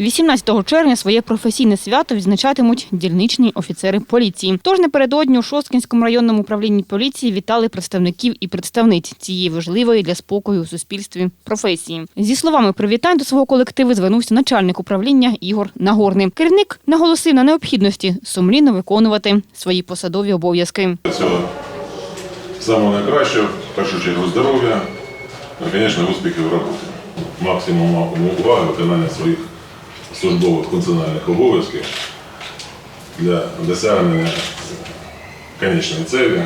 18 червня своє професійне свято відзначатимуть дільничні офіцери поліції. Тож напередодні у Шосткінському районному управлінні поліції вітали представників і представниць цієї важливої для спокою у суспільстві професії. Зі словами привітань до свого колективу звернувся начальник управління Ігор Нагорний. Керівник наголосив на необхідності сумлінно виконувати свої посадові обов'язки. Всього самого найкращого, в першу чергу здоров'я, звісно, успіхів в роботі. Максимум уваги, виконання своїх службових функціональних обов'язків для досягнення конечної цілі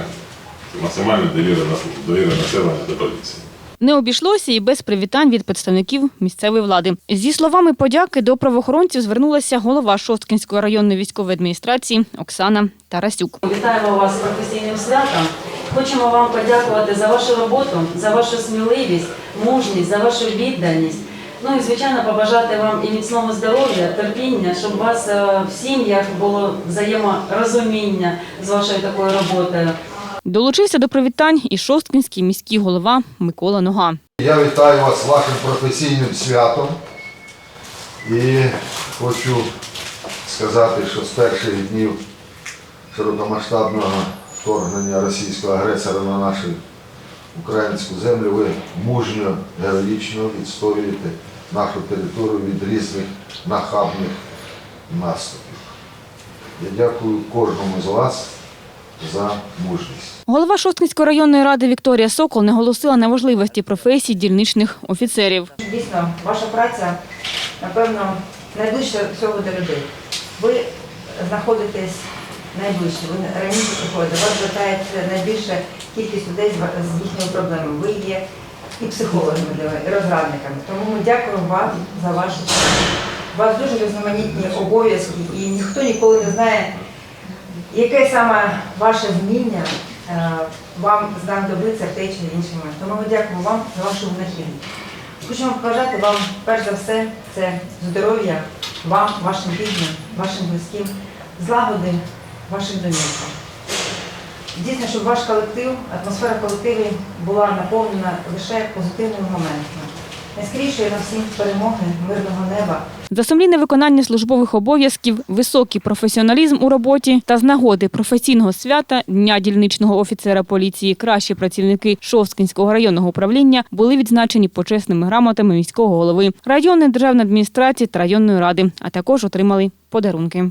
максимальної довіри, нас- довіри населення до поліції. Не обійшлося і без привітань від представників місцевої влади. Зі словами подяки до правоохоронців звернулася голова Шосткінської районної військової адміністрації Оксана Тарасюк. Вітаємо вас з професійним святом. Хочемо вам подякувати за вашу роботу, за вашу сміливість, мужність, за вашу відданість. Ну і звичайно побажати вам і міцного здоров'я, терпіння, щоб у вас е, в сім'ях було взаєморозуміння з вашою такою роботою. Долучився до привітань і Шосткінський міський голова Микола Нога. Я вітаю вас з вашим професійним святом і хочу сказати, що з перших днів широкомасштабного вторгнення російського агресора на нашу українську землю ви мужньо, героїчно відстоюєте нашу територію від різних нахабних наступів. Я дякую кожному з вас за мужність. Голова Шосткінської районної ради Вікторія Сокол наголосила на важливості професії дільничних офіцерів. Дійсно, ваша праця, напевно, найближче всього до людей. Ви знаходитесь найближче, ви раніше приходите, вас звертається найбільша кількість людей з їхніми проблемами. Ви є і психологами і розрадниками. Тому ми дякуємо вам за вашу працю. У вас дуже різноманітні обов'язки, і ніхто ніколи не знає, яке саме ваше вміння е, вам знадобиться в той чи інший момент. Тому ми дякуємо вам за вашу винахідність. Хочемо побажати вам, перш за все, це здоров'я вам, вашим рідним, вашим близьким, злагоди ваших домівках. Дійсно, щоб ваш колектив, атмосфера колективу була наповнена лише позитивними моментами. Найскорішої на всім перемоги, мирного неба, За сумлінне виконання службових обов'язків, високий професіоналізм у роботі та з нагоди професійного свята Дня дільничного офіцера поліції кращі працівники Шосткінського районного управління були відзначені почесними грамотами міського голови, районної державної адміністрації та районної ради, а також отримали подарунки.